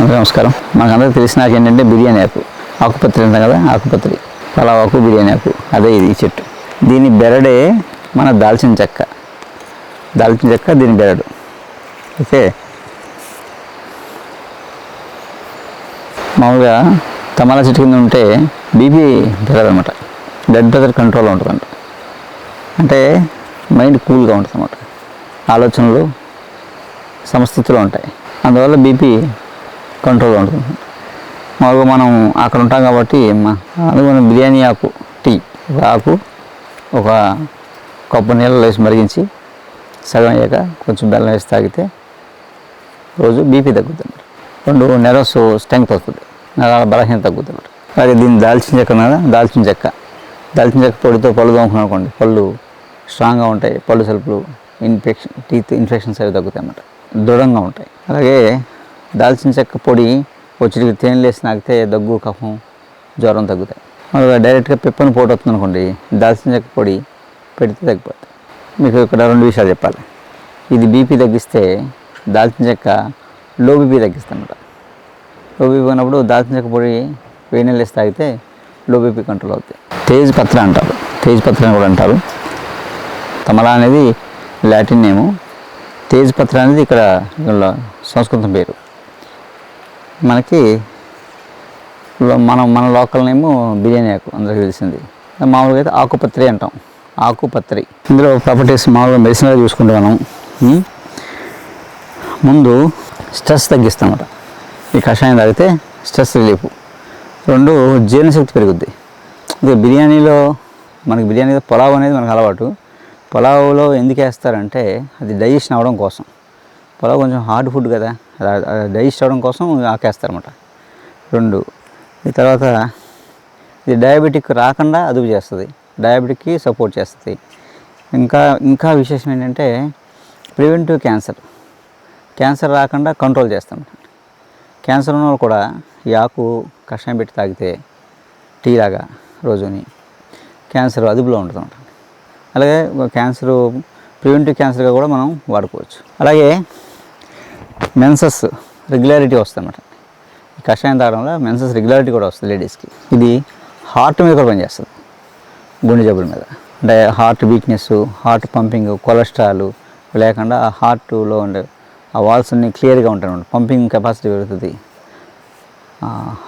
నమస్కారం. మనకు అందరికి తెలిసిన ఏంటంటే బిర్యానీ ఆకు. ఆకుపత్రి అంటాం కదా ఆకుపత్రి పలావ్ ఆకు బిర్యానీ ఆకు. అదే ఇది ఈ చెట్టు. దీని బెరడే మన దాల్చిన చెక్క. దాల్చిన చెక్క దీని బెరడు. ఓకే? మామూలుగా తమాలా చెట్టు కింద ఉంటే బీపీ పెరగదనమాట బ్లడ్ ప్రెషర్ కంట్రోల్ ఉంటుందంట. అంటే మైండ్ కూల్గా ఉంటుంది అన్నమాట ఆలోచనలు సమస్థితిలో ఉంటాయి. అందువల్ల బీపీ కంట్రోల్గా ఉంటుంది. మాకు మనం అక్కడ ఉంటాం కాబట్టి మా బిర్యానీ ఆకు టీ. ఒక ఆకు ఒక కప్పు నీళ్ళలో వేసి మరిగించి సగం అయ్యాక కొంచెం బెల్లం వేసి తాగితే రోజు బీపీ తగ్గుతుంది రెండు నెరస్ స్ట్రెంగ్త్ వస్తుంది నరాల బలహీనత తగ్గుతుంది అలాగే దీన్ని దాల్చిన చెక్క ఉన్నదా దాల్చిన చెక్క. దాల్చిన చెక్క పొడితో పళ్ళు తోముకున్నాం అనుకోండి పళ్ళు స్ట్రాంగ్గా ఉంటాయి. పళ్ళు సలుపులు ఇన్ఫెక్షన్ టీత్ ఇన్ఫెక్షన్స్ అవి తగ్గుతాయి అన్నమాట. దృఢంగా ఉంటాయి. అలాగే దాల్చిన చెక్క పొడి వచ్చి తేనెలేసి నాకితే దగ్గు కఫం జ్వరం తగ్గుతాయి. అలాగే డైరెక్ట్గా పిప్పని పోటు వస్తుంది అనుకోండి దాల్చిన చెక్క పొడి పెడితే తగ్గిపోతాయి మీకు ఇక్కడ రెండు విషయాలు చెప్పాలి. ఇది బీపీ తగ్గిస్తే దాల్చిన చెక్క లో బీపీ తగ్గిస్తుందన్నమాట. లో బీపీ ఉన్నప్పుడు దాల్చిన చెక్క పొడి వేడి తాగితే లో బీపీ కంట్రోల్ అవుతాయి తేజ్ పత్ర అంటారు. తేజ్ పత్ర అని కూడా అంటారు. తమలా అనేది లాటిన్ నేము. తేజ్ పత్ర అనేది ఇక్కడ సంస్కృతం పేరు. మనకి మనం మన లోకల్ నేము బిర్యానీ ఆకు అందరికీ తెలిసింది. మామూలుగా అయితే ఆకుపత్రి అంటాం. ఆకుపత్రి. ఇందులో ప్రాపర్టీస్ మామూలుగా మెడిసిన్గా చూసుకుంటే మనం ముందు స్ట్రెస్ తగ్గిస్తామట ఈ కషాయం తాగితే స్ట్రెస్ రిలీఫ్. రెండు జీర్ణశక్తి పెరుగుద్ది. ఇక బిర్యానీలో మనకి బిర్యానీ పులావ్ అనేది మనకు అలవాటు. పులావ్లో ఎందుకు వేస్తారంటే అది డైజెషన్ అవ్వడం కోసం. పొలావ్ కొంచెం హార్డ్ ఫుడ్ కదా. డైజెస్ట్ అవడం కోసం ఆకేస్తారన్నమాట. రెండు ఈ తర్వాత ఇది డయాబెటిక్ రాకుండా అదుపు చేస్తుంది. డయాబెటిక్కి సపోర్ట్ చేస్తుంది. ఇంకా ఇంకా విశేషం ఏంటంటే ప్రివెంటివ్ క్యాన్సర్. క్యాన్సర్ రాకుండా కంట్రోల్ చేస్తాం క్యాన్సర్ ఉన్న వాళ్ళు కూడా ఈ ఆకు కషాయం పెట్టి తాగితే టీ లాగా రోజుని క్యాన్సర్ అదుపులో ఉంటుంది అలాగే క్యాన్సర్ ప్రివెంటివ్ క్యాన్సర్గా కూడా మనం వాడుకోవచ్చు. అలాగే మెన్సస్ రెగ్యులారిటీ వస్తుంది అన్నమాట ఈ కషాయం తాగడం వల్ల మెన్సస్ రెగ్యులారిటీ కూడా వస్తుంది లేడీస్కి ఇది హార్ట్ మీద కూడా పనిచేస్తుంది. గుండె జబ్బుల మీద. అంటే heart weakness heart pumping cholesterol లేకుండా ఆ హార్ట్లో ఉండే ఆ వాల్స్ అన్ని క్లియర్గా ఉంటాయి అనమాట పంపింగ్ కెపాసిటీ పెరుగుతుంది.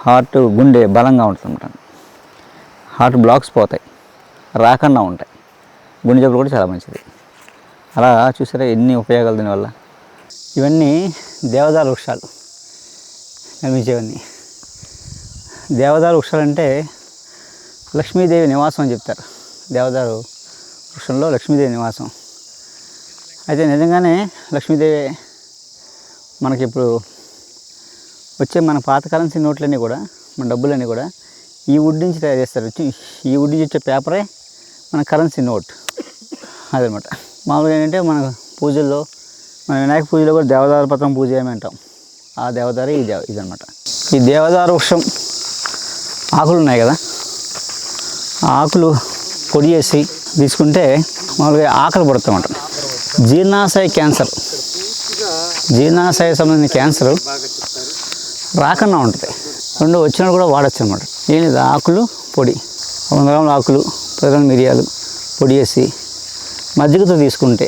హార్ట్ గుండె బలంగా ఉంటుంది అన్నమాట హార్ట్ బ్లాక్స్ పోతాయి. రాకుండా ఉంటాయి. గుండె జబ్బులు కూడా చాలా మంచిది. అలా చూసారా ఎన్ని ఉపయోగాలు దీనివల్ల? ఇవన్నీ దేవదారు వృక్షాలు నిర్మించేవన్నీ. దేవదారు వృక్షాలు అంటే లక్ష్మీదేవి నివాసం అని చెప్తారు. దేవదారు వృక్షంలో లక్ష్మీదేవి నివాసం. అయితే నిజంగానే లక్ష్మీదేవి మనకి ఇప్పుడు వచ్చే మన పాత కరెన్సీ నోట్లన్నీ కూడా మన డబ్బులన్నీ కూడా ఈ వుడ్ నుంచి తయారు చేస్తారు. ఈ వుడ్ నుంచి వచ్చే పేపరే మన కరెన్సీ నోట్. అదనమాట. మామూలుగా ఏంటంటే మన పూజల్లో మన వినాయక పూజలో కూడా దేవదారు పత్రం పూజ ఏమి అంటాం ఆ దేవదారి ఈ దేవ ఇదనమాట ఈ దేవదారు వృక్షం ఆకులు ఉన్నాయి కదా? ఆ ఆకులు పొడి చేసి తీసుకుంటే మామూలుగా ఆకలి పడుతుంట జీర్ణాశయ క్యాన్సర్. జీర్ణాశయ సంబంధించిన క్యాన్సర్ రాకుండా ఉంటుంది. రెండు వచ్చినప్పుడు కూడా వాడచ్చు అనమాట ఏం లేదు ఆకులు పొడి. వంద గ్రాముల ఆకులు పది గ్రాముల మిరియాలు పొడి చేసి మజ్జిగతో తీసుకుంటే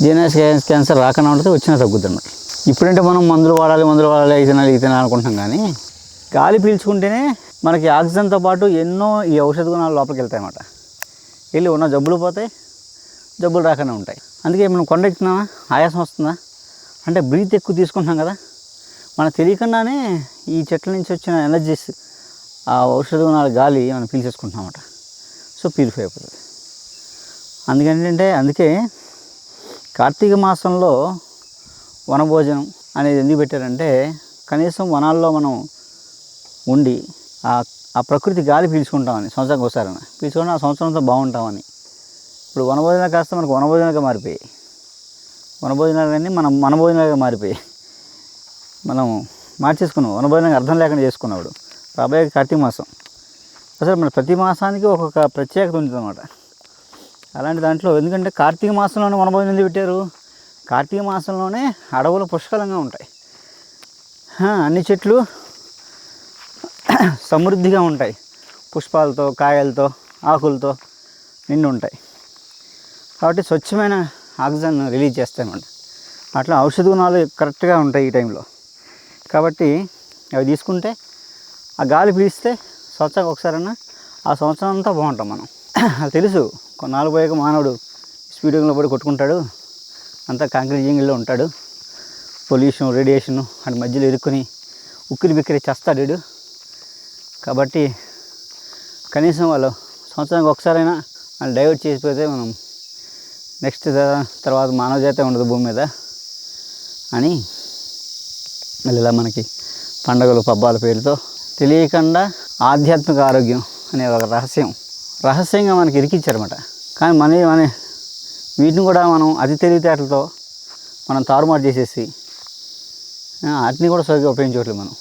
జీర్ణాశయ క్యాన్సర్ రాకుండా ఉంటే వచ్చినా తగ్గుద్ది అనమాట ఇప్పుడంటే మనం మందులు వాడాలి మందులు వాడాలి ఇది తినాలి అనుకుంటున్నాం కానీ గాలి పీల్చుకుంటేనే మనకి ఆక్సిజన్తో పాటు ఎన్నో ఈ ఔషధ గుణాలు లోపలికి వెళ్తాయి అన్నమాట వెళ్ళి ఉన్న జబ్బులు పోతాయి జబ్బులు రాకుండా ఉంటాయి. అందుకే మనం కొండెక్కుతున్నామా ఆయాసం వస్తుందా? అంటే బ్రీత్ ఎక్కువ తీసుకుంటున్నాం కదా? మనకు తెలియకుండానే ఈ చెట్ల నుంచి వచ్చిన ఎనర్జీస్ ఆ ఔషధ గుణాల గాలి మనం పీల్చేసుకుంటున్నాం అన్నమాట. సో ప్యూరిఫై అయిపోతుంది అందుకేంటంటే అందుకే కార్తీక మాసంలో వనభోజనం అనేది ఎందుకు పెట్టారంటే కనీసం వనాల్లో మనం ఉండి ఆ ఆ ప్రకృతి గాలి పీల్చుకుంటామని సంవత్సరానికి ఒకసారి పీల్చుకుంటే ఆ సంవత్సరంతో బాగుంటామని. ఇప్పుడు వనభోజనాలు కాస్త మనకు వనభోజనాలుగా మారిపోయాయి. వనభోజనాలన్నీ మనం మనభోజనాలుగా మారిపోయాయి. మనం మార్చేసుకున్నాం. వనభోజనానికి అర్థం లేకుండా చేసుకున్నాడు. రాబోయే కార్తీక మాసం. అసలు మన ప్రతి మాసానికి ఒక్కొక్క ప్రత్యేకత ఉంటుంది అన్నమాట అలాంటి దాంట్లో ఎందుకంటే కార్తీక మాసంలోనే వనభోజనం ఎందుకు పెట్టారు? కార్తీక మాసంలోనే అడవులు పుష్కలంగా ఉంటాయి. అన్ని చెట్లు సమృద్ధిగా ఉంటాయి. పుష్పాలతో కాయలతో ఆకులతో నిండి ఉంటాయి. కాబట్టి స్వచ్ఛమైన ఆక్సిజన్ రిలీజ్ చేస్తాయి అట్లా ఔషధ గుణాలు కరెక్ట్గా ఉంటాయి ఈ టైంలో. కాబట్టి అవి తీసుకుంటే ఆ గాలి పీలిస్తే స్వచ్ఛంగా ఒకసారన్నా ఆ సంవత్సరం అంతా బాగుంటాం మనం. అది తెలుసు. కొన్నాళ్ళు పోయాక మానవుడు స్పీడింగ్లో పడి కొట్టుకుంటాడు. అంతా కాంక్రీట్ జింగిల్లో ఉంటాడు. పొల్యూషన్ రేడియేషన్ అటు మధ్యలో ఇరుక్కుని ఉక్కిరి బిక్కిరి చేస్తాడు వీడు. కాబట్టి కనీసం వాళ్ళు సంవత్సరానికి ఒకసారైనా వాళ్ళు డైవర్ట్ చేసిపోతే మనం నెక్స్ట్ తర్వాత మానవ జాతే ఉండదు భూమి మీద అని మళ్ళీ ఇలా మనకి పండగలు పబ్బాల పేరుతో తెలియకుండా ఆధ్యాత్మిక ఆరోగ్యం అనే ఒక రహస్యం. రహస్యంగా మనకి ఇరికిచ్చారన్నమాట. కానీ మన మన వీటిని కూడా మనం అతి తెలివితేటలతో మనం తారుమారు చేసేసి వాటిని కూడా సరిగ్గా ఉపయోగించట్లేదు మనం.